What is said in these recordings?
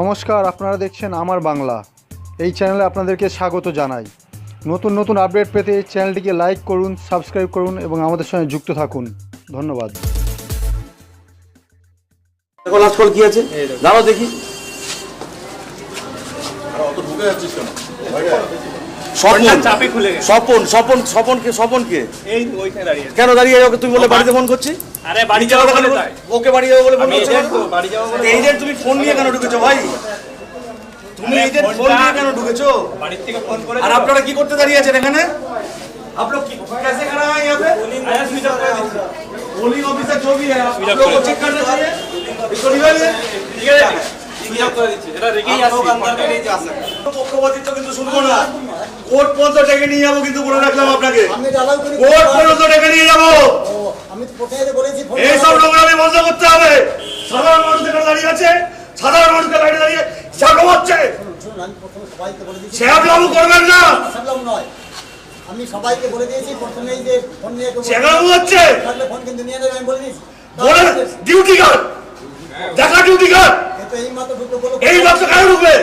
নমস্কার আপনারা দেখছেন আমার বাংলা। এই চ্যানেলে আপনাদেরকে স্বাগত জানাই। নতুন নতুন আপডেট পেতে এই চ্যানেলটিকে লাইক করুন সাবস্ক্রাইব করুন এবং আমাদের সঙ্গে যুক্ত থাকুন। ধন্যবাদ। লাস্ট কি আছে? দাঁড়াও দেখি। স্বপন। স্বপন স্বপন এই ওইখানে দাঁড়িয়ে আছে। কেন দাঁড়িয়ে তুমি বলে বাড়িতে ফোন করছি? আরে বাড়ি যাওয়া বলে তাই ওকে বাড়ি যাবো বলে ফোন আমি করছো agent তো, বাড়ি যাবো বলে এই যে তুমি ফোন নিয়ে কেন ঢুকেছো ভাই তুমি আরে এই যে ফোন ফোনটা- নিয়ে কেন ঢুকেছো বাড়ির থেকে ফোন করে আর আপনারা কি করতে দাঁড়িয়ে আছেন এখানে आप लोग की- कैसे खड़ा है यहाँ पे আরে সুইচ অফ করে দিচ্ছি। पोलिंग ऑफिसर जो भी है आप Switch off लोगों को कर चेक करना चाहिए इसको निकालिए ঠিক আছে সুইচ অফ করে দিচ্ছি এটা রেখেই আসছি পক্ষপাতিত্ব কিন্তু শুনবো না কোর্ট পর্যন্ত ডেকে নিয়ে যাবো কিন্তু বলে রাখলাম আপনাকে আমি এটা allow করি- কোর্ট পর্যন্ত ডেকে নিয়ে যাবো ও, আমি তো প্রথমে সাধারণ মানুষ এখানে দাঁড়িয়ে আছে সাধারণ মানুষকে লাইনে দাঁড়িয়ে আমি প্রথমে সবাইকে দিয়েছি করবেন না। নয়। আমি সবাইকে বলে দিয়েছি প্রথমেই যে ফোন নিয়ে হচ্ছে। ফোন কিন্তু নিয়ে নেবে আমি বলে দিয়েছি। ডিউটি গার্ড দেখা ডিউটি গার্ড এই মাত্র কেন ঢুকবে?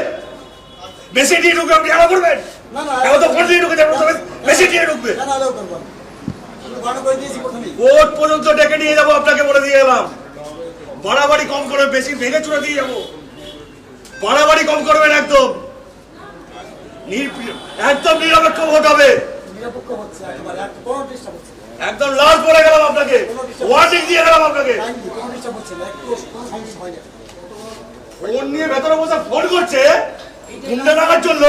বেশি দিয়ে ঢুকবে আপনি আরও করবেন? না না এখন তো ফোন দিয়ে ঢুকে যাবেন বেশি দিয়ে ঢুকবে। কোর্ট পর্যন্ত ডেকে নিয়ে যাব আপনাকে বলে দিয়ে এলাম। বাড়াবাড়ি কম করবে বেশি ভেঙে চুরে দিয়ে যাব। বাড়াবাড়ি কম করবেন একদম। একদম নিরপেক্ষ ভোট হবে। একদম লাস্ট বলে গেলাম আপনাকে। ওয়ার্নিং দিয়ে গেলাম আপনাকে। ফোন নিয়ে ভেতরে বসে ফোন করছে। গুন্ডা টাকার জন্য।